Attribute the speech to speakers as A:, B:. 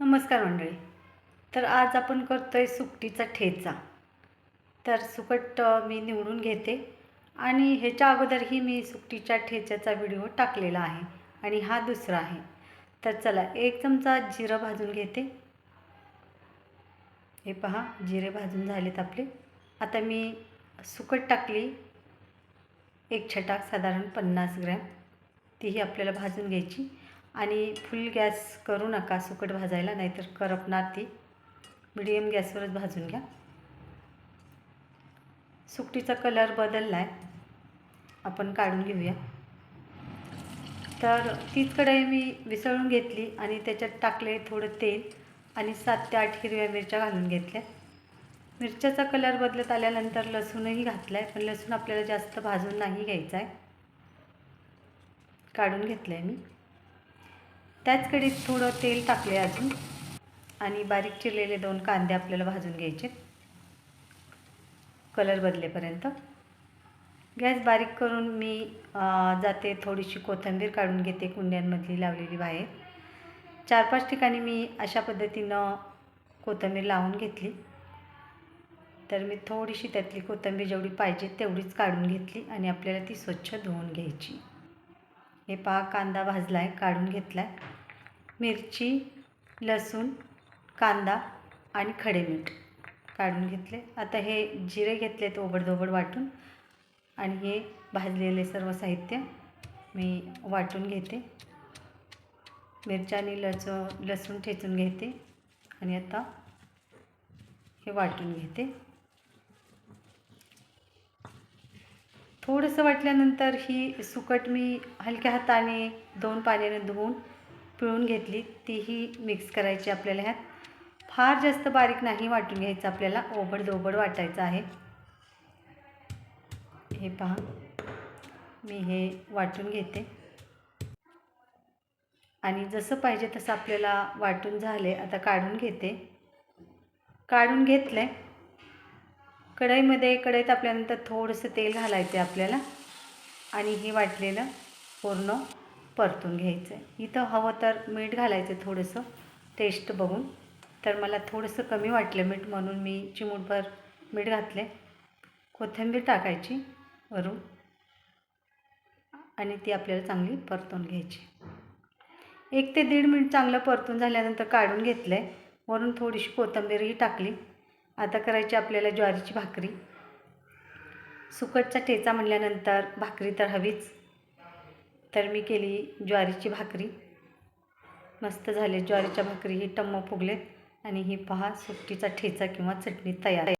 A: नमस्कार मंडळी. तर आज आपण करतो आहे सुकटीचा ठेचा. तर सुकट मी निवडून घेते आणि ह्याच्या अगोदरही मी सुकटीच्या ठेच्याचा व्हिडिओ टाकलेला आहे आणि हा दुसरा आहे. तर चला एक चमचा जिरं भाजून घेते. हे पहा जिरे भाजून झालेत आपले. आता मी सुकट टाकली. एक छटाक साधारण पन्नास ग्रॅम. तीही आपल्याला भाजून घ्यायची. आणि फुल गॅस करू नका सुकट भाजायला नाहीतर करपणार ती. मिडियम गॅसवरच भाजून घ्या. सुकटीचा कलर बदलला आहे आपण काढून घेऊया. तर तीच कढई मी विसळून घेतली आणि त्याच्यात टाकले थोडं तेल आणि सात ते आठ हिरव्या मिरच्या घालून घेतल्या. मिरच्याचा कलर बदलत आल्यानंतर लसूणही घातला आहे पण लसूण आपल्याला जास्त भाजून नाही घ्यायचा आहे काढून घेतलं आहे मी. त्याच थोडं तेल टाकले अजून. आणि बारीक चिरलेले दोन कांदे आपल्याला भाजून घ्यायचे कलर बदलेपर्यंत. गॅस बारीक करून मी जाते थोडीशी कोथिंबीर काढून घेते कुंड्यांमधली लावलेली बाहेर. चार पाच ठिकाणी मी अशा पद्धतीनं कोथिंबीर लावून घेतली. तर मी थोडीशी त्यातली कोथिंबीर जेवढी पाहिजे तेवढीच काढून घेतली आणि आपल्याला ती स्वच्छ धुवून घ्यायची. हे पहा कांदा भाजला आहे काढून घेतला आहे मिरची लसूण कांदा आणि खडे मीठ काढून घेतले. आता हे जिरे घेतलेत ओबडधोबड वाटून आणि हे भाजलेले सर्व साहित्य मी वाटून घेते. मिरच्या आणि लस लसूण ठेचून घेते आणि आता हे वाटून घेते. थोडंसं वाटल्यानंतर ही सुकट मी हलक्या हाताने दोन पाण्याने धुवून पिळून घेतली तीही मिक्स करायची आपल्याला ह्यात. फार जास्त बारीक नाही वाटून घ्यायचं आपल्याला ओबड वाटायचं आहे. हे पहा मी हे वाटून घेते. आणि जसं पाहिजे तसं आपल्याला वाटून झाले आता काढून घेते. काढून घेतलं आहे कढईमध्ये कढईत आपल्यानंतर थोडंसं तेल घालायचं आहे आपल्याला. आणि हे वाटलेलं पूर्ण. परतून घ्यायचं आहे इथं हवं तर मीठ घालायचं आहे थोडंसं टेस्ट बघून. तर मला थोडंसं कमी वाटलं मीठ म्हणून मी चिमूटभर मीठ घातले कोथिंबीर टाकायची वरून आणि ती आपल्याला चांगली परतून घ्यायची. एक ते दीड मिनिट चांगलं परतून झाल्यानंतर काढून घेतलं आहे वरून थोडीशी कोथिंबीरही टाकली. आता करायची आपल्याला ज्वारीची भाकरी. सुकटचा ठेचा म्हणल्यानंतर भाकरी तर हवीच. तर मी केली ज्वारीची भाकरी. मस्त झाले ज्वारीच्या भाकरी. ही टम्म फुगलेत आणि ही पहा सुट्टीचा ठेचा किंवा चटणी तयार. आहे